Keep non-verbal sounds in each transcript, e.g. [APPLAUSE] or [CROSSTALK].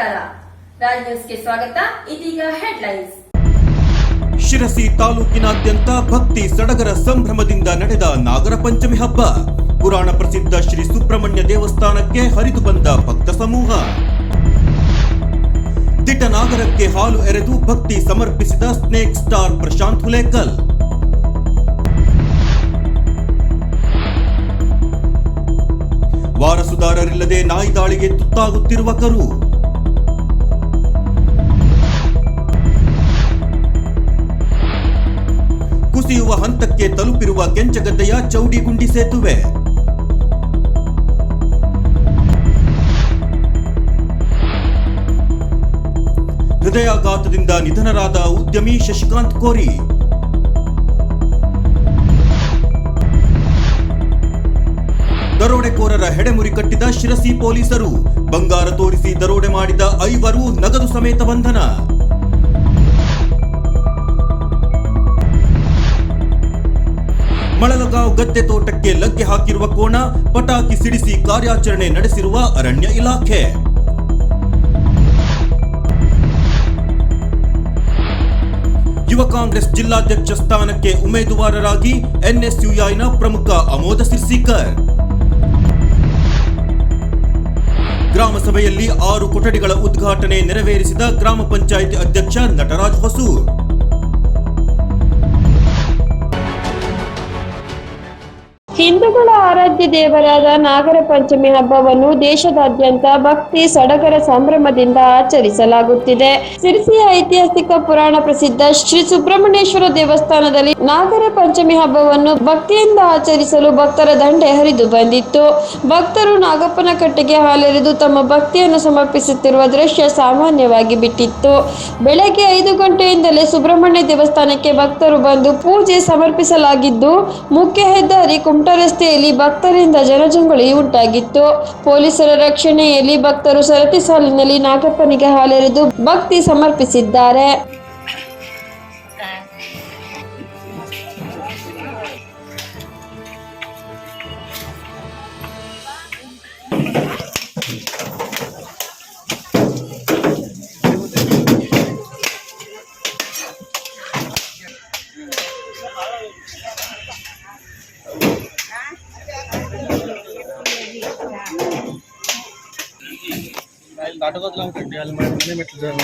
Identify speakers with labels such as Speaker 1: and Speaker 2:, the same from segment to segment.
Speaker 1: ರಾಜ್ ನ್ಯೂಸ್ಗೆ ಸ್ವಾಗತ. ಇದೀಗ ಹೆಡ್ಲೈನ್ಸ್.
Speaker 2: ಶಿರಸಿ ತಾಲೂಕಿನಾದ್ಯಂತ ಭಕ್ತಿ ಸಡಗರ ಸಂಭ್ರಮದಿಂದ ನಡೆದ ನಾಗರ ಪಂಚಮಿ ಹಬ್ಬ. ಪುರಾಣ ಪ್ರಸಿದ್ಧ ಶ್ರೀ ಸುಬ್ರಹ್ಮಣ್ಯ ದೇವಸ್ಥಾನಕ್ಕೆ ಹರಿದು ಬಂದ ಭಕ್ತ ಸಮೂಹ. ದಿಟನಾಗರಕ್ಕೆ ಹಾಲು ಎರೆದು ಭಕ್ತಿ ಸಮರ್ಪಿಸಿದ ಸ್ನೇಕ್ ಸ್ಟಾರ್ ಪ್ರಶಾಂತ್ ಹುಲೇಕಲ್. ವಾರಸುದಾರರಿಲ್ಲದೆ ನಾಯಿ ದಾಳಿಗೆ ತುತ್ತಾಗುತ್ತಿರುವ ಕರು. ಹಂತಕ್ಕೆ ತಲುಪಿರುವ ಕೆಂಚಗದ್ದೆಯ ಚೌಡಿಗುಂಡಿ ಸೇತುವೆ. ಹೃದಯಾಘಾತದಿಂದ ನಿಧನರಾದ ಉದ್ಯಮಿ ಶಶಿಕಾಂತ್ ಕೋರಿ. ದರೋಡೆಕೋರರ ಹೆಡೆಮುರಿ ಕಟ್ಟಿದ ಶಿರಸಿ ಪೊಲೀಸರು ಬಂಗಾರ ತೋರಿಸಿ ದರೋಡೆ ಮಾಡಿದ ಐವರು ನಗದು ಸಮೇತ ಬಂಧನ. ಮಳಲಗಾಂವ್ ಗದ್ದೆ ತೋಟಕ್ಕೆ ಲಗ್ಗೆ ಹಾಕಿರುವ ಕೋಣ, ಪಟಾಕಿ ಸಿಡಿಸಿ ಕಾರ್ಯಾಚರಣೆ ನಡೆಸಿರುವ ಅರಣ್ಯ ಇಲಾಖೆ. ಯುವ ಕಾಂಗ್ರೆಸ್ ಜಿಲ್ಲಾಧ್ಯಕ್ಷ ಸ್ಥಾನಕ್ಕೆ ಉಮೇದುವಾರರಾಗಿ ಎನ್ಎಸ್ಯುಐನ ಪ್ರಮುಖ ಅಮೋದ ಸಿರ್ಸಿಕರ್. ಗ್ರಾಮ ಸಭೆಯಲ್ಲಿ ಆರು ಕೊಠಡಿಗಳ ಉದ್ಘಾಟನೆ ನೆರವೇರಿಸಿದ ಗ್ರಾಮ ಪಂಚಾಯಿತಿ ಅಧ್ಯಕ್ಷ ನಟರಾಜ್ ಹೊಸೂರ್.
Speaker 3: ಹಿಂದೂಗಳ ಆರಾಧ್ಯ ದೇವರಾದ ನಾಗರ ಪಂಚಮಿ ಹಬ್ಬವನ್ನು ದೇಶದಾದ್ಯಂತ ಭಕ್ತಿ ಸಡಗರ ಸಂಭ್ರಮದಿಂದ ಆಚರಿಸಲಾಗುತ್ತಿದೆ. ಸಿರಿಸಿಯ ಐತಿಹಾಸಿಕ ಪುರಾಣ ಪ್ರಸಿದ್ಧ ಶ್ರೀ ಸುಬ್ರಹ್ಮಣ್ಯೇಶ್ವರ ದೇವಸ್ಥಾನದಲ್ಲಿ ನಾಗರ ಪಂಚಮಿ ಹಬ್ಬವನ್ನು ಭಕ್ತಿಯಿಂದ ಆಚರಿಸಲು ಭಕ್ತರ ದಂಡೆ ಹರಿದು ಬಂದಿತ್ತು. ಭಕ್ತರು ನಾಗಪ್ಪನ ಕಟ್ಟೆಗೆ ಹಾಲೆರೆದು ತಮ್ಮ ಭಕ್ತಿಯನ್ನು ಸಮರ್ಪಿಸುತ್ತಿರುವ ದೃಶ್ಯ ಸಾಮಾನ್ಯವಾಗಿ ಬಿಟ್ಟಿತ್ತು. ಬೆಳಗ್ಗೆ ಐದು ಗಂಟೆಯಿಂದಲೇ ಸುಬ್ರಹ್ಮಣ್ಯ ದೇವಸ್ಥಾನಕ್ಕೆ ಭಕ್ತರು ಬಂದು ಪೂಜೆ ಸಮರ್ಪಿಸಲಾಗಿದ್ದು ಮುಖ್ಯ ಹೆದ್ದಾರಿ ಕುಮಟಾ ರಸ್ತೆಯಲ್ಲಿ ಭಕ್ತರಿಂದ ಜನಜಂಗುಳಿ ಉಂಟಾಗಿತ್ತು. ಪೊಲೀಸರ ರಕ್ಷಣೆಯಲ್ಲಿ ಭಕ್ತರು ಸರತಿ ಸಾಲಿನಲ್ಲಿ ನಾಗಪ್ಪನಿಗೆ ಹಾಲೆರೆದು ಭಕ್ತಿ ಸಮರ್ಪಿಸಿದ್ದಾರೆ.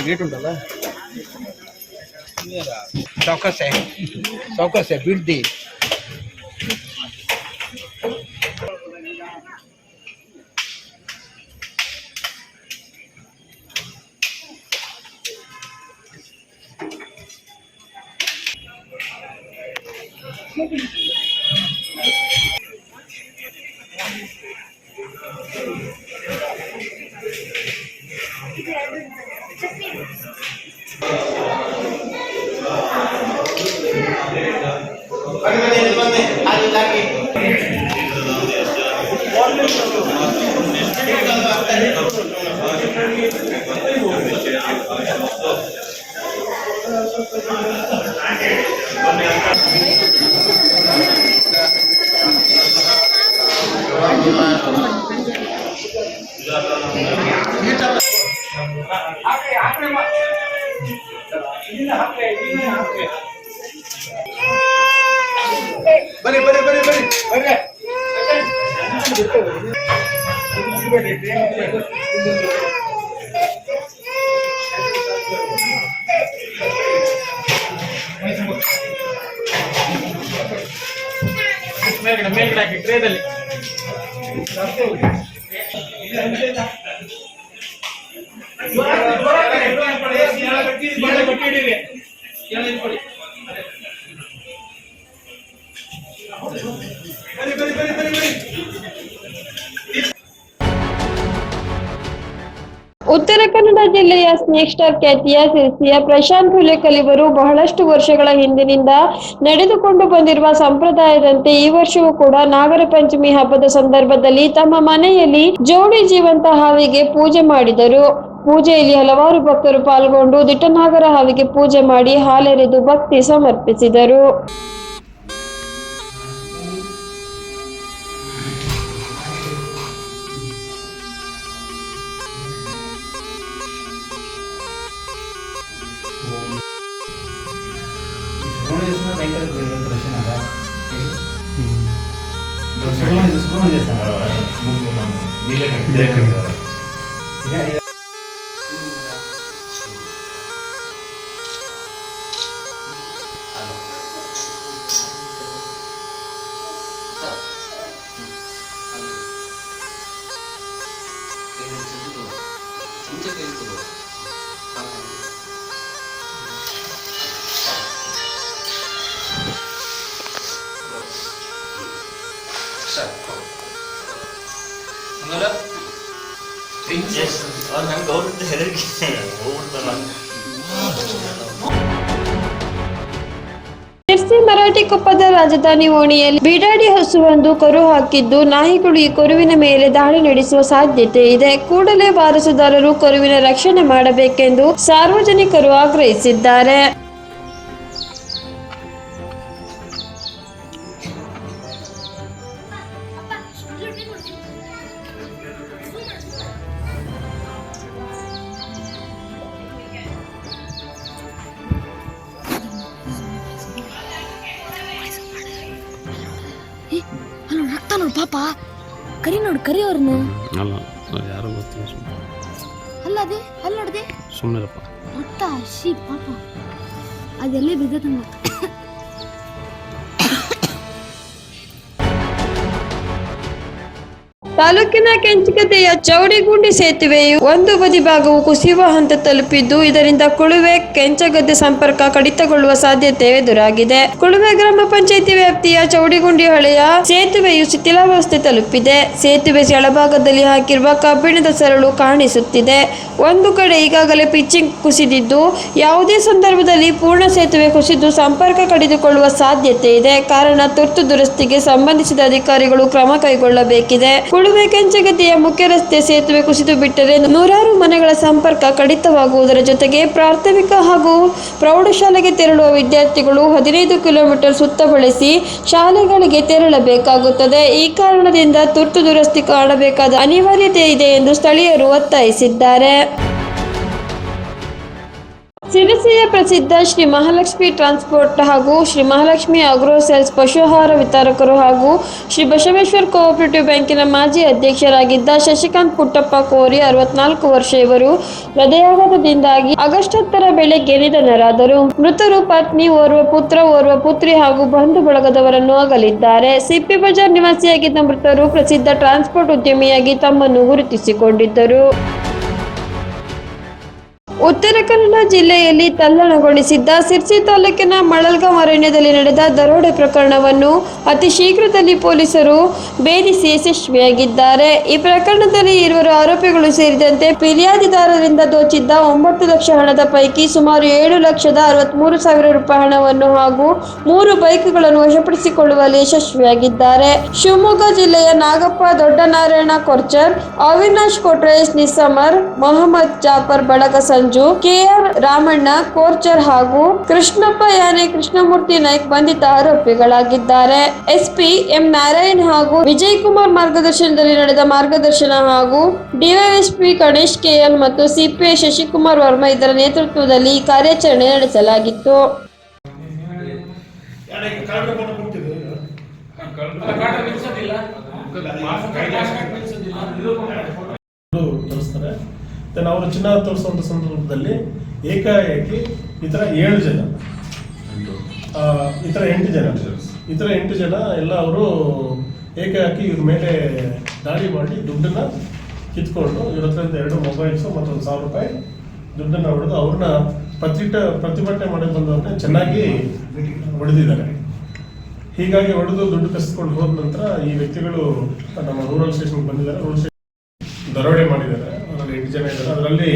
Speaker 4: గేట్ ఉంటుందా చౌకస్. చౌకస్ బిడ్ది. Gracias. ಬನ್ನಿ ಬನ್ನಿ ಬನ್ನಿ ಬನ್ನಿ ಬರ್ರೆ ಮೇಲ್ಗಡೆ ಮೇಲ್ಗಡೆ ಹಾಕಿ ಟ್ರೇನಲ್ಲಿ.
Speaker 3: ಉತ್ತರ ಕನ್ನಡ ಜಿಲ್ಲೆಯ ಸ್ನೇಕ್ ಸ್ಟಾರ್ ಖ್ಯಾತಿಯ ಸಿರಿಸಿಯ ಪ್ರಶಾಂತ್ ಹುಲೇಕಲ್ ಇವರು ಬಹಳಷ್ಟು ವರ್ಷಗಳ ಹಿಂದಿನಿಂದ ನಡೆದುಕೊಂಡು ಬಂದಿರುವ ಸಂಪ್ರದಾಯದಂತೆ ಈ ವರ್ಷವೂ ಕೂಡ ನಾಗರ ಪಂಚಮಿ ಹಬ್ಬದ ಸಂದರ್ಭದಲ್ಲಿ ತಮ್ಮ ಮನೆಯಲ್ಲಿ ಜೋಡಿ ಜೀವಂತ ಹಾವಿಗೆ ಪೂಜೆ ಮಾಡಿದರು. ಪೂಜೆಯಲ್ಲಿ ಹಲವಾರು ಭಕ್ತರು ಪಾಲ್ಗೊಂಡು ದಿಟ್ಟನಾಗರ ಹಾವಿಗೆ ಪೂಜೆ ಮಾಡಿ ಹಾಲೆರೆದು ಭಕ್ತಿ ಸಮರ್ಪಿಸಿದರು.
Speaker 5: 그
Speaker 6: 그러시나요? 음.
Speaker 3: 수건에서 수건을 했잖아요. 밀레 밀레 밀레. 제주도 전체
Speaker 7: 제주도 ನಂಗೆ ಹೆದರಿಕೆ ಶಿರ್ಸಿ ಮರಾಠಿ ಕೊಪ್ಪದ ರಾಜಧಾನಿ ಓಣಿಯಲ್ಲಿ ಬಿಡಾಡಿ ಹಸುವೊಂದು ಕರು ಹಾಕಿದ್ದು
Speaker 8: ನಾಯಿಗಳು ಈ ಕರುವಿನ ಮೇಲೆ ದಾಳಿ
Speaker 7: ನಡೆಸುವ ಸಾಧ್ಯತೆ ಇದೆ. ಕೂಡಲೇ
Speaker 8: ವಾರಸುದಾರರು
Speaker 7: ಕರುವಿನ ರಕ್ಷಣೆ ಮಾಡಬೇಕೆಂದು ಸಾರ್ವಜನಿಕರು ಆಗ್ರಹಿಸಿದ್ದಾರೆ.
Speaker 3: ತಾಲೂಕಿನ ಕೆಂಚಗದ್ದೆಯ ಚೌಡಿಗುಂಡಿ ಸೇತುವೆಯು ಒಂದು ಬದಿ ಭಾಗವು ಕುಸಿಯುವ ಹಂತ ತಲುಪಿದ್ದು, ಇದರಿಂದ ಕುಳುವೆ ಕೆಂಚಗದ್ದೆ ಸಂಪರ್ಕ ಕಡಿತಗೊಳ್ಳುವ ಸಾಧ್ಯತೆ ಎದುರಾಗಿದೆ. ಕುಳುವೆ ಗ್ರಾಮ ಪಂಚಾಯಿತಿ ವ್ಯಾಪ್ತಿಯ ಚೌಡಿಗುಂಡಿ ಹಳೆಯ ಸೇತುವೆಯು ಶಿಥಿಲಾವಸ್ಥೆ ತಲುಪಿದೆ. ಸೇತುವೆ ಕೆಳಭಾಗದಲ್ಲಿ ಹಾಕಿರುವ ಕಬ್ಬಿಣದ ಸರಳು ಕಾಣಿಸುತ್ತಿದೆ. ಒಂದು ಕಡೆ ಈಗಾಗಲೇ ಪಿಚ್ಚಿಂಗ್ ಕುಸಿದಿದ್ದು, ಯಾವುದೇ ಸಂದರ್ಭದಲ್ಲಿ ಪೂರ್ಣ ಸೇತುವೆ ಕುಸಿದು ಸಂಪರ್ಕ ಕಡಿದುಕೊಳ್ಳುವ ಸಾಧ್ಯತೆ ಇದೆ. ಕಾರಣ ತುರ್ತು ದುರಸ್ತಿಗೆ ಸಂಬಂಧಿಸಿದ ಅಧಿಕಾರಿಗಳು ಕ್ರಮ ಕೈಗೊಳ್ಳಬೇಕಿದೆ. ಕುಳುವೆ ಮುಖ್ಯ ರಸ್ತೆ ಸೇತುವೆ ಕುಸಿದು ಬಿಟ್ಟರೆ ನೂರಾರು ಮನೆಗಳ ಸಂಪರ್ಕ ಕಡಿತವಾಗುವುದರ ಜೊತೆಗೆ ಪ್ರಾಥಮಿಕ ಹಾಗೂ ಪ್ರೌಢಶಾಲೆಗೆ ತೆರಳುವ ವಿದ್ಯಾರ್ಥಿಗಳು ಹದಿನೈದು ಕಿಲೋಮೀಟರ್ ಸುತ್ತ ಬಳಸಿ ಶಾಲೆಗಳಿಗೆ ತೆರಳಬೇಕಾಗುತ್ತದೆ. ಈ ಕಾರಣದಿಂದ ತುರ್ತು ದುರಸ್ತಿ ಕಾಣಬೇಕಾದ ಅನಿವಾರ್ಯತೆ ಇದೆ ಎಂದು ಸ್ಥಳೀಯರು ಒತ್ತಾಯಿಸಿದ್ದಾರೆ. ಸಿರಿಸಿಯ ಪ್ರಸಿದ್ಧ ಶ್ರೀ ಮಹಾಲಕ್ಷ್ಮಿ ಟ್ರಾನ್ಸ್ಪೋರ್ಟ್ ಹಾಗೂ ಶ್ರೀ ಮಹಾಲಕ್ಷ್ಮಿ ಅಗ್ರೋ ಸೇಲ್ಸ್ ಪಶುಹಾರ ವಿತರಕರು ಹಾಗೂ ಶ್ರೀ ಬಸವೇಶ್ವರ್ ಕೋಆಪರೇಟಿವ್ ಬ್ಯಾಂಕಿನ ಮಾಜಿ ಅಧ್ಯಕ್ಷರಾಗಿದ್ದ ಶಶಿಕಾಂತ್ ಪುಟ್ಟಪ್ಪ ಕೋರಿ ಅರವತ್ನಾಲ್ಕು ವರ್ಷ ಇವರು ಹೃದಯಾಘಾತದಿಂದಾಗಿ ಆಗಸ್ಟ್ ಹತ್ತರ ಬೆಳಗ್ಗೆ ನಿಧನರಾದರು. ಮೃತರು ಪತ್ನಿ ಓರ್ವ ಪುತ್ರ, ಓರ್ವ ಪುತ್ರಿ ಹಾಗೂ ಬಂಧು ಬಳಗದವರನ್ನು ಅಗಲಿದ್ದಾರೆ. ಸಿಪ್ಪಿ ಬಜಾರ್ ನಿವಾಸಿಯಾಗಿದ್ದ ಮೃತರು ಪ್ರಸಿದ್ಧ ಟ್ರಾನ್ಸ್ಪೋರ್ಟ್ ಉದ್ಯಮಿಯಾಗಿ ತಮ್ಮನ್ನು ಗುರುತಿಸಿಕೊಂಡಿದ್ದರು. ಉತ್ತರ ಕನ್ನಡ ಜಿಲ್ಲೆಯಲ್ಲಿ ತಲ್ಲಣಗೊಳಿಸಿದ್ದ ಸಿರ್ಸಿ ತಾಲೂಕಿನ ಮಳಲ್ಗಾಂವ್ ಅರಣ್ಯದಲ್ಲಿ ನಡೆದ ದರೋಡೆ ಪ್ರಕರಣವನ್ನು ಅತಿ ಶೀಘ್ರದಲ್ಲಿ ಪೊಲೀಸರು ಭೇದಿಸಿ ಯಶಸ್ವಿಯಾಗಿದ್ದಾರೆ. ಈ ಪ್ರಕರಣದಲ್ಲಿ ಇರುವರು ಆರೋಪಿಗಳು ಸೇರಿದಂತೆ ಫಿರ್ಯಾದಿದಾರರಿಂದ ದೋಚಿದ್ದ ಒಂಬತ್ತು ಲಕ್ಷ ಹಣದ ಪೈಕಿ ಸುಮಾರು ಏಳು ಲಕ್ಷದ ಅರವತ್ಮೂರು ಸಾವಿರ ರೂಪಾಯಿ ಹಣವನ್ನು ಹಾಗೂ ಮೂರು ಬೈಕ್ಗಳನ್ನು ವಶಪಡಿಸಿಕೊಳ್ಳುವಲ್ಲಿ ಯಶಸ್ವಿಯಾಗಿದ್ದಾರೆ. ಶಿವಮೊಗ್ಗ ಜಿಲ್ಲೆಯ ನಾಗಪ್ಪ, ದೊಡ್ಡನಾರಾಯಣ ಕೊರ್ಚರ್ ಅವಿನಾಶ್, ಕೊಟ್ರೇಶ್ ನಿಸಮರ್ ಮೊಹಮ್ಮದ್ ಜಾಫರ್, ಬಳಗ, ಸಂಜು ಕೆಆರ್ ರಾಮಣ್ಣ, ಕೋರ್ಚರ್ ಹಾಗೂ ಕೃಷ್ಣಪ್ಪ ಯಾನೆ ಕೃಷ್ಣಮೂರ್ತಿ ನಾಯ್ಕ್ ಬಂಧಿತ ಆರೋಪಿಗಳಾಗಿದ್ದಾರೆ. SP M. ನಾರಾಯಣ್ ಹಾಗೂ ವಿಜಯ್ ಕುಮಾರ್ ಮಾರ್ಗದರ್ಶನದಲ್ಲಿ ನಡೆದ ಮಾರ್ಗದರ್ಶನ ಹಾಗೂ ಡಿವೈಎಸ್ಪಿ ಗಣೇಶ್, ಕೆಎಲ್ ಮತ್ತು ಸಿಪಿಐ ಶಶಿಕುಮಾರ್ ವರ್ಮಾ ಇದರ ನೇತೃತ್ವದಲ್ಲಿ ಈ ಕಾರ್ಯಾಚರಣೆ ನಡೆಸಲಾಗಿತ್ತು.
Speaker 9: ದೆನ್ ಅವರು ಚಿನ್ನ ತೋರಿಸುವಂತ ಸಂದರ್ಭದಲ್ಲಿ ಏಕಾಏಕಿ ಈ ಥರ ಏಳು ಜನ. ಈ ಥರ ಎಂಟು ಜನ. ಈ ಥರ ಎಂಟು ಜನ ಎಲ್ಲ ಅವರು ಏಕಾಏಕಿ ಇವ್ರ ಮೇಲೆ ದಾಳಿ ಮಾಡಿ ದುಡ್ಡನ್ನ ಕಿತ್ಕೊಂಡು ಇವ್ರ ಎರಡು ಮೊಬೈಲ್ಸು ಮತ್ತೊಂದು ಸಾವಿರ ರೂಪಾಯಿ ದುಡ್ಡನ್ನ ಹೊಡೆದು ಅವ್ರನ್ನ ಪ್ರತಿಟ ಪ್ರತಿಭಟನೆ ಮಾಡಿ ಬಂದವ್ರನ್ನ ಚೆನ್ನಾಗಿ ಹೊಡೆದಿದ್ದಾರೆ. ಹೀಗಾಗಿ ಹೊಡೆದು ದುಡ್ಡು ಕಸಿದುಕೊಂಡು ಹೋದ ನಂತರ ಈ ವ್ಯಕ್ತಿಗಳು ನಮ್ಮ ರೂರಲ್ ಸ್ಟೇಷನ್ಗೆ ಬಂದಿದ್ದಾರೆ. ರೂರಲ್ ಸ್ಟೇಷನ್ ದರೋಡೆ ಮಾಡಿದ್ದಾರೆ. ಅದರಲ್ಲಿ ಎಂಟು ಜನ ಇದ್ದಾರೆ. ಅದರಲ್ಲಿ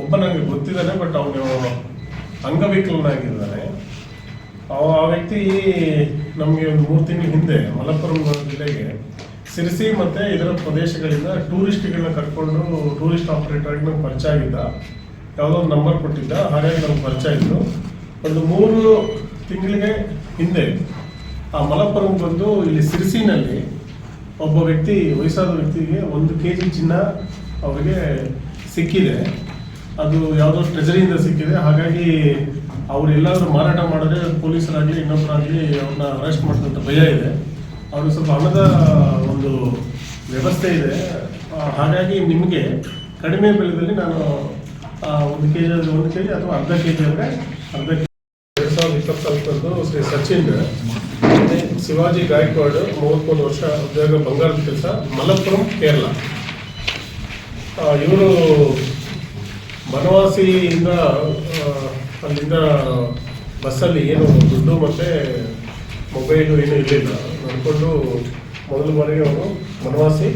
Speaker 9: ಒಬ್ಬ ನನಗೆ ಗೊತ್ತಿದ್ದಾನೆ ಬಟ್ ಅವನು ಅಂಗವಿಕಲನಾಗಿದ್ದಾನೆ. ಅವ ಆ ವ್ಯಕ್ತಿ ನಮಗೆ ಒಂದು ಮೂರು ತಿಂಗಳ ಹಿಂದೆ ಮಲಪ್ಪುರಂ ಜಿಲ್ಲೆಗೆ ಸಿರಿಸಿ ಮತ್ತೆ ಇದರ ಪ್ರದೇಶಗಳಿಂದ ಟೂರಿಸ್ಟ್ಗಳನ್ನ ಕರ್ಕೊಂಡು ಟೂರಿಸ್ಟ್ ಆಪರೇಟರ್ ನಮ್ಗೆ ಪರಿಚಯ ಆಗಿದ್ದ. ಯಾವುದೋ ಒಂದು ನಂಬರ್ ಕೊಟ್ಟಿದ್ದ. ಹಾಗಾಗಿ ನಮ್ಗೆ ಪರಿಚಯ ಇತ್ತು ಒಂದು ಮೂರು ತಿಂಗಳಿಗೆ ಹಿಂದೆ ಆ ಮಲಪ್ಪುರಂ ಬಂದು ಇಲ್ಲಿ ಸಿರಿಸಿನಲ್ಲಿ ಒಬ್ಬ ವ್ಯಕ್ತಿ, ವಯಸ್ಸಾದ ವ್ಯಕ್ತಿಗೆ ಒಂದು ಕೆ ಜಿ ಚಿನ್ನ ಅವರಿಗೆ ಸಿಕ್ಕಿದೆ. ಅದು ಯಾವುದೋ ಟ್ರೆಜರಿಯಿಂದ ಸಿಕ್ಕಿದೆ. ಹಾಗಾಗಿ ಅವ್ರು ಎಲ್ಲಾದ್ರೂ ಮಾರಾಟ ಮಾಡಿದ್ರೆ ಪೊಲೀಸರಾಗಲಿ ಇನ್ನೊಬ್ಬರಾಗಲಿ ಅವ್ರನ್ನ ಅರೆಸ್ಟ್ ಮಾಡಿದಂಥ ಭಯ ಇದೆ. ಅವ್ರಿಗೆ ಸ್ವಲ್ಪ ಹಣದ ಒಂದು ವ್ಯವಸ್ಥೆ ಇದೆ. ಹಾಗಾಗಿ ನಿಮಗೆ ಕಡಿಮೆ ಬೆಲೆಯಲ್ಲಿ ನಾನು ಒಂದು ಕೆ ಜಿ ಒಂದು ಕೆ ಜಿ ಅಥವಾ ಅರ್ಧ ಕೆ ಜಿ ಅಂದರೆ ಅರ್ಧ ಕೆ ಜಿ ಎರಡು ಸಾವಿರದ ಇಪ್ಪತ್ನಾಲ್ಕರಂದು ಶ್ರೀ ಸಚಿನ್. ಶಿವಾಜಿ ಗಾಯಕ್ವಾಡ್ ಮೂವತ್ತ್ಮೂರು ವರ್ಷ ಉದ್ಯೋಗ ಬಂಗಾರದ ಕೆಲಸ ಮಲಪ್ಪುರಂ ಕೇರಳ. ಇವರು ಬನವಾಸಿಯಿಂದ ಅಲ್ಲಿಂದ ಬಸ್ಸಲ್ಲಿ ಏನು ದುಡ್ಡು ಮತ್ತು ಮೊಬೈಲು ಏನೂ ಇರಲಿಲ್ಲ. ನಡ್ಕೊಂಡು ಮೊದಲ ಬಾರಿಗೆ ಅವರು ಬನವಾಸಿ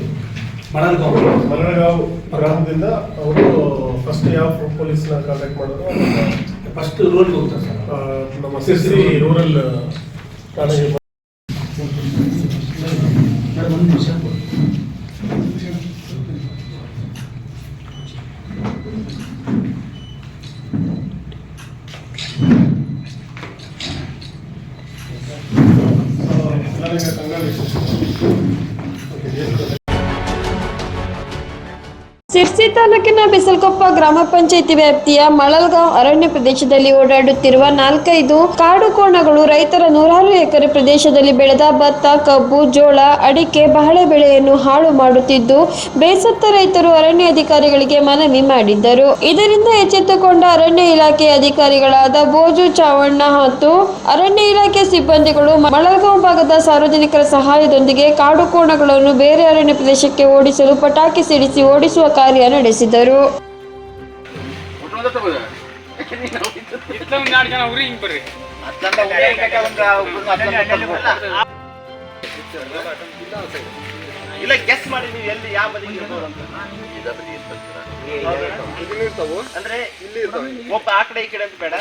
Speaker 9: ಮಲನಗಾಂವ್ ಗ್ರಾಮದಿಂದ ಅವರು ಫಸ್ಟ್ ಯಾವ ಪೊಲೀಸ್ನ ಕಾಂಟ್ಯಾಕ್ಟ್ ಮಾಡಿದ್ರು.
Speaker 4: ಫಸ್ಟ್ ರೂರಲ್ ಹೋಗ್ತಾರೆ ಸರ್.
Speaker 9: ನಮ್ಮ ಸಿರ್ಸಿ ರೂರಲ್ ಠಾಣೆಗೆ ಬಂದು
Speaker 4: ಮೇಡಮ್ ಒಂದು ನಿಮಿಷ
Speaker 9: ಆ,
Speaker 3: ಸಿರ್ಸಿ ತಾಲೂಕಿನ ಬಿಸಲ್ಕೊಪ್ಪ ಗ್ರಾಮ ಪಂಚಾಯಿತಿ ವ್ಯಾಪ್ತಿಯ ಮಳಲ್ಗಾಂವ್ ಅರಣ್ಯ ಪ್ರದೇಶದಲ್ಲಿ ಓಡಾಡುತ್ತಿರುವ ನಾಲ್ಕೈದು ಕಾಡು ಕೋಣಗಳು ರೈತರ ನೂರಾರು ಎಕರೆ ಪ್ರದೇಶದಲ್ಲಿ ಬೆಳೆದ ಭತ್ತ, ಕಬ್ಬು, ಜೋಳ, ಅಡಿಕೆ, ಬಹಳೆ ಬೆಳೆಯನ್ನು ಹಾಳು ಮಾಡುತ್ತಿದ್ದು, ಬೇಸತ್ತ ರೈತರು ಅರಣ್ಯ ಅಧಿಕಾರಿಗಳಿಗೆ ಮನವಿ ಮಾಡಿದ್ದರು. ಇದರಿಂದ ಎಚ್ಚೆತ್ತುಕೊಂಡ ಅರಣ್ಯ ಇಲಾಖೆ ಅಧಿಕಾರಿಗಳಾದ ಬೋಜು ಚಾವಣ್ಣ ಮತ್ತು ಅರಣ್ಯ ಇಲಾಖೆ ಸಿಬ್ಬಂದಿಗಳು ಮಳಲ್ಗಾಂವ್ ಭಾಗದ ಸಾರ್ವಜನಿಕರ ಸಹಾಯದೊಂದಿಗೆ ಕಾಡು ಕೋಣಗಳನ್ನು ಬೇರೆ ಅರಣ್ಯ ಪ್ರದೇಶಕ್ಕೆ ಓಡಿಸಲು ಪಟಾಕಿ ಸಿಡಿಸಿ ಓಡಿಸುವ ನಡೆಸಿದರು.
Speaker 6: ಇಲ್ಲ ಗೆಸ್ ಮಾಡಿ ನೀವು ಎಲ್ಲಿ ಯಾವ ಬದಿಗೆ ಇರ್ಬೋದು ಅಂತ ಅಂದ್ರೆ ಇಲ್ಲಿ ಒಬ್ಬ ಆ ಕಡೆ ಈ ಕಡೆ ಅಂತ ಬೇಡ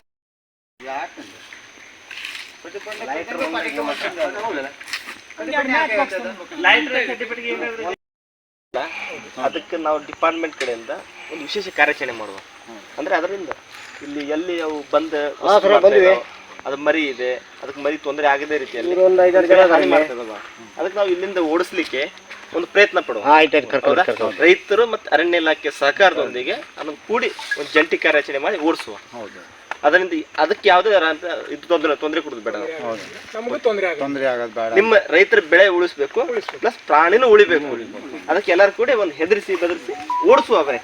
Speaker 6: ಅದಕ್ಕೆ ನಾವು ಡಿಪಾರ್ಟ್ಮೆಂಟ್ ಕಡೆಯಿಂದ ಒಂದು ವಿಶೇಷ ಕಾರ್ಯಾಚರಣೆ ಮಾಡುವ. ಅಂದ್ರೆ ಅದರಿಂದ ಇಲ್ಲಿ ಎಲ್ಲಿ ಅವು ಬಂದ ಅದು ಮರಿ ಇದೆ ಅದಕ್ಕೆ ಮರಿ ತೊಂದರೆ ಆಗದೇ ರೀತಿಯಲ್ಲಿ? ಅದಕ್ಕೆ ನಾವು ಇಲ್ಲಿಂದ ಓಡಿಸ್ಲಿಕ್ಕೆ ಒಂದು ಪ್ರಯತ್ನ ಪಡುವ. ರೈತರು ಮತ್ತೆ ಅರಣ್ಯ ಇಲಾಖೆ ಸಹಕಾರದೊಂದಿಗೆ ಅದನ್ನು ಕೂಡಿ ಒಂದು ಜಂಟಿ ಕಾರ್ಯಾಚರಣೆ ಮಾಡಿ ಓಡಿಸುವ. ಅದರಿಂದ ಅದಕ್ಕೆ ಯಾವುದೇ ಅಂತ ಇದು ತೊಂದರೆ ತೊಂದರೆ ಕೊಡುದು ಬೇಡ ನಾವು. ನಿಮ್ಮ ರೈತರ ಬೆಳೆ ಉಳಿಸ್ಬೇಕು ಪ್ಲಸ್ ಪ್ರಾಣಿನೂ ಉಳಿಬೇಕು. ಅದಕ್ಕೆ ಎಲ್ಲರೂ ಕೂಡ ಒಂದು ಹೆದರಿಸಿ ಬೆದರಿಸಿ ಓಡಿಸುವ ಬರೀ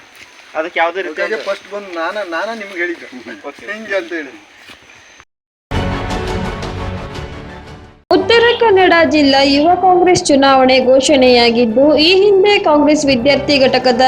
Speaker 6: ಅದಕ್ಕೆ ಯಾವುದೇ ರೀತಿ
Speaker 5: ಫಸ್ಟ್ ಬಂದು ನಾನ ನಾನ ನಿಮ್ಗೆ ಹೇಳಿದ್ದೆ. [LAUGHS] ಹೆಂಗೆ ಅಂತ ಹೇಳಿ.
Speaker 3: ಉತ್ತರ ಕನ್ನಡ ಜಿಲ್ಲಾ ಯುವ ಕಾಂಗ್ರೆಸ್ ಚುನಾವಣೆ ಘೋಷಣೆಯಾಗಿದ್ದು, ಈ ಹಿಂದೆ ಕಾಂಗ್ರೆಸ್ ವಿದ್ಯಾರ್ಥಿ ಘಟಕದ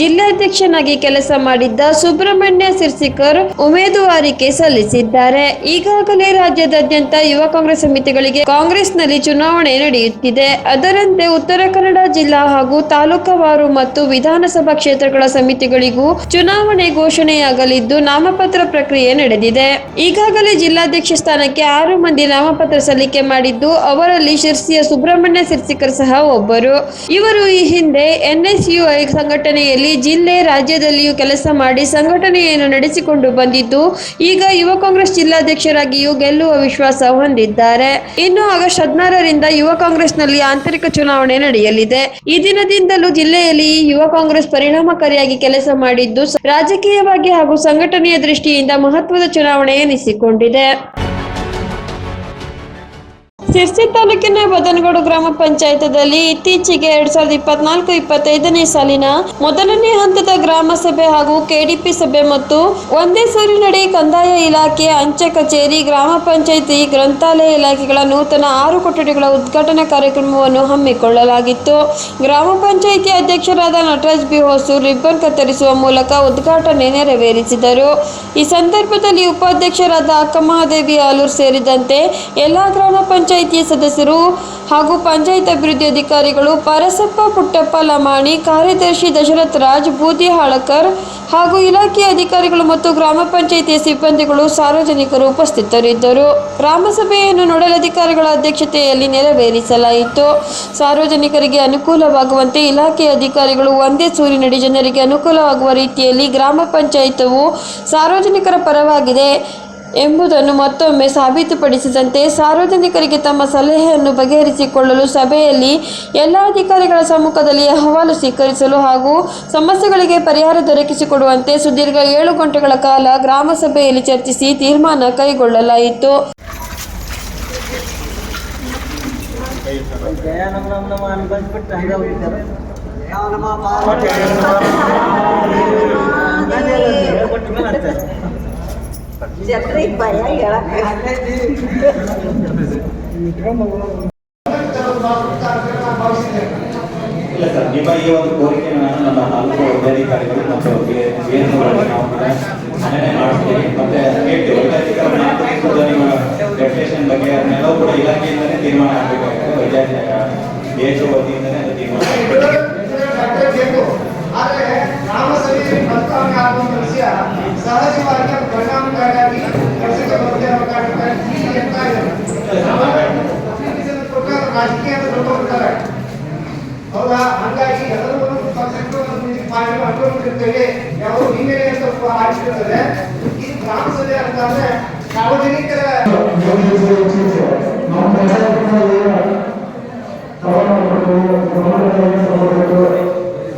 Speaker 3: ಜಿಲ್ಲಾಧ್ಯಕ್ಷನಾಗಿ ಕೆಲಸ ಮಾಡಿದ್ದ ಸುಬ್ರಹ್ಮಣ್ಯ ಸಿರ್ಸಿಕರ್ ಉಮೇದುವಾರಿಕೆ ಸಲ್ಲಿಸಿದ್ದಾರೆ. ಈಗಾಗಲೇ ರಾಜ್ಯದಾದ್ಯಂತ ಯುವ ಕಾಂಗ್ರೆಸ್ ಸಮಿತಿಗಳಿಗೆ ಕಾಂಗ್ರೆಸ್ನಲ್ಲಿ ಚುನಾವಣೆ ನಡೆಯುತ್ತಿದೆ. ಅದರಂತೆ ಉತ್ತರ ಕನ್ನಡ ಜಿಲ್ಲಾ ಹಾಗೂ ತಾಲೂಕವಾರು ಮತ್ತು ವಿಧಾನಸಭಾ ಕ್ಷೇತ್ರಗಳ ಸಮಿತಿಗಳಿಗೂ ಚುನಾವಣೆ ಘೋಷಣೆಯಾಗಲಿದ್ದು, ನಾಮಪತ್ರ ಪ್ರಕ್ರಿಯೆ ನಡೆದಿದೆ. ಈಗಾಗಲೇ ಜಿಲ್ಲಾಧ್ಯಕ್ಷ ಸ್ಥಾನಕ್ಕೆ ಆರು ಮಂದಿ ನಾಮಪತ್ರ ಸಲ್ಲಿಕೆ ಮಾಡಿದ್ದು. ಅವರಲ್ಲಿ ಶಿರ್ಸಿಯ ಸುಬ್ರಹ್ಮಣ್ಯ ಶಿರ್ಸಿಕರ್ ಸಹ ಒಬ್ಬರು. ಇವರು ಈ ಹಿಂದೆ ಎನ್ಎಸ್ಯುಐ ಸಂಘಟನೆಯಲ್ಲಿ ಜಿಲ್ಲೆ ರಾಜ್ಯದಲ್ಲಿಯೂ ಕೆಲಸ ಮಾಡಿ ಸಂಘಟನೆಯನ್ನು ನಡೆಸಿಕೊಂಡು ಬಂದಿದ್ದು. ಈಗ ಯುವ ಕಾಂಗ್ರೆಸ್ ಜಿಲ್ಲಾಧ್ಯಕ್ಷರಾಗಿಯೂ ಗೆಲ್ಲುವ ವಿಶ್ವಾಸ ಹೊಂದಿದ್ದಾರೆ. ಇನ್ನು ಆಗಸ್ಟ್ ಹದಿನಾರರಿಂದ ಯುವ ಕಾಂಗ್ರೆಸ್ನಲ್ಲಿ ಆಂತರಿಕ ಚುನಾವಣೆ ನಡೆಯಲಿದೆ. ಈ ದಿನದಿಂದಲೂ ಜಿಲ್ಲೆಯಲ್ಲಿ ಯುವ ಕಾಂಗ್ರೆಸ್ ಪರಿಣಾಮಕಾರಿಯಾಗಿ ಕೆಲಸ ಮಾಡಿದ್ದು ರಾಜಕೀಯವಾಗಿ ಹಾಗೂ ಸಂಘಟನೆಯ ದೃಷ್ಟಿಯಿಂದ ಮಹತ್ವದ ಚುನಾವಣೆ ಎನಿಸಿಕೊಂಡಿದೆ. ಸಿರ್ಸಿ ತಾಲೂಕಿನ ಬದನಗೋಡು ಗ್ರಾಮ ಪಂಚಾಯತದಲ್ಲಿ ಇತ್ತೀಚೆಗೆ ಎರಡ್ ಸಾವಿರದ ಇಪ್ಪತ್ನಾಲ್ಕು, ಇಪ್ಪತ್ತೈದನೇ ಸಾಲಿನ ಮೊದಲನೇ ಹಂತದ ಗ್ರಾಮ ಸಭೆ ಹಾಗೂ ಕೆಡಿಪಿ ಸಭೆ ಮತ್ತು ಒಂದೇ ಸೂರಿನಡಿ ಕಂದಾಯ ಇಲಾಖೆ ಅಂಚೆ ಕಚೇರಿ, ಗ್ರಾಮ ಪಂಚಾಯಿತಿ, ಗ್ರಂಥಾಲಯ ಇಲಾಖೆಗಳ ನೂತನ ಆರು ಕೊಠಡಿಗಳ ಉದ್ಘಾಟನಾ ಕಾರ್ಯಕ್ರಮವನ್ನು ಹಮ್ಮಿಕೊಳ್ಳಲಾಗಿತ್ತು. ಗ್ರಾಮ ಪಂಚಾಯಿತಿ ಅಧ್ಯಕ್ಷರಾದ ನಟರಾಜ್ ಬಿ ಹೊಸೂರ್ ರಿಬ್ಬನ್ ಕತ್ತರಿಸುವ ಮೂಲಕ ಉದ್ಘಾಟನೆ ನೆರವೇರಿಸಿದರು. ಈ ಸಂದರ್ಭದಲ್ಲಿ ಉಪಾಧ್ಯಕ್ಷರಾದ ಅಕ್ಕಮಹಾದೇವಿ ಆಲೂರ್ ಸೇರಿದಂತೆ ಎಲ್ಲಾ ಗ್ರಾಮ ಪಂಚಾಯಿತಿಯ ಸದಸ್ಯರು ಹಾಗೂ ಪಂಚಾಯತ್ ಅಭಿವೃದ್ಧಿ ಅಧಿಕಾರಿಗಳು ಪರಸಪ್ಪ ಪುಟ್ಟಪ್ಪ ಲಮಾಣಿ, ಕಾರ್ಯದರ್ಶಿ ದಶರಥ್ ರಾಜ್, ಬೂದಿ ಹಾಳಕರ್ ಹಾಗೂ ಇಲಾಖೆಯ ಅಧಿಕಾರಿಗಳು ಮತ್ತು ಗ್ರಾಮ ಪಂಚಾಯಿತಿಯ ಸಿಬ್ಬಂದಿಗಳು ಸಾರ್ವಜನಿಕರು ಉಪಸ್ಥಿತರಿದ್ದರು. ಗ್ರಾಮ ಸಭೆಯನ್ನು ನೋಡಲ್ ಅಧಿಕಾರಿಗಳ ಅಧ್ಯಕ್ಷತೆಯಲ್ಲಿ ನೆರವೇರಿಸಲಾಯಿತು. ಸಾರ್ವಜನಿಕರಿಗೆ ಅನುಕೂಲವಾಗುವಂತೆ ಇಲಾಖೆಯ ಅಧಿಕಾರಿಗಳು ಒಂದೇ ಸೂರಿನಡಿ ಜನರಿಗೆ ಅನುಕೂಲವಾಗುವ ರೀತಿಯಲ್ಲಿ ಗ್ರಾಮ ಪಂಚಾಯಿತವು ಸಾರ್ವಜನಿಕರ ಪರವಾಗಿದೆ. ಎಂಬುದನ್ನು ಮತ್ತೊಮ್ಮೆ ಸಾಬೀತುಪಡಿಸಿದಂತೆ ಸಾರ್ವಜನಿಕರಿಗೆ ತಮ್ಮ ಸಲಹೆಯನ್ನು ಬಗೆಹರಿಸಿಕೊಳ್ಳಲು ಸಭೆಯಲ್ಲಿ ಎಲ್ಲ ಅಧಿಕಾರಿಗಳ ಸಮ್ಮುಖದಲ್ಲಿ ಅಹವಾಲು ಸ್ವೀಕರಿಸಲು ಹಾಗೂ ಸಮಸ್ಯೆಗಳಿಗೆ ಪರಿಹಾರ ದೊರಕಿಸಿಕೊಡುವಂತೆ ಸುದೀರ್ಘ ಏಳು ಗಂಟೆಗಳ ಕಾಲ ಗ್ರಾಮ ಸಭೆಯಲ್ಲಿ ಚರ್ಚಿಸಿ ತೀರ್ಮಾನ ಕೈಗೊಳ್ಳಲಾಯಿತು.
Speaker 10: ಇಲ್ಲ ಸರ್ ನಿಮ್ಮ ಈ ಒಂದು ಕೋರಿಕೆ ನಾನು ನಮ್ಮ ನಾಲ್ಕು ವೈದ್ಯಾಧಿಕಾರಿಗಳು ಮತ್ತು ಬೇರೆಯವರಲ್ಲಿ ನಾವು ಕೂಡ ಮನೆಯೇ ಮಾಡಿಸ್ತೀವಿ ಮತ್ತೆ ಹೇಳ್ತೀವಿ ವೈದ್ಯಾಧಿಕಾರಿ ನಾಲ್ಕು ದಿವಸದ ನಿಮ್ಮ ರೆಪ್ಯುಟೇಷನ್ ಬಗ್ಗೆ ಅದನ್ನೆಲ್ಲವೂ ಕೂಡ ಇಲಾಖೆಯಿಂದಲೇ ತೀರ್ಮಾನ ಆಗಬೇಕಾಗುತ್ತೆ ವೈದ್ಯಾಧಿಕಾರಿ ದೇಶ ವತಿಯಿಂದಲೇ ಅದು ತೀರ್ಮಾನ ಆಗಬೇಕು
Speaker 5: ಆದರೆ ಗ್ರಾಮಸಭೆಯಲ್ಲಿ ಪ್ರಸ್ತಾವನೆ ಆಗುವ ವಿಷಯ ಸಹಜವಾಗಿ ಪರಿಣಾಮಕಾರಿಯಾಗಿ ಕೆಲಸಕ್ಕೆ ಬರುತ್ತೆ ಅನ್ನೋ ಕಾರಣಕ್ಕೆ ಈ ಎಂತ ಪ್ರಕಾರ ರಾಜಕೀಯದ ಬಿಡ್ತಾರೆ ಹೌದಾ? ಹಂಗಾಗಿ ಎಲ್ಲರೂ ಪಾರ್ಟಿ ಅನ್ಕೊಂಡಿರ್ತೇವೆ. ಯಾವ ಹಿನ್ನೆಲೆ ಅಂತ ಆಡಿಸಿರ್ತದೆ ಈ ಗ್ರಾಮ ಸಭೆ ಅಂತ ಸಾರ್ವಜನಿಕರ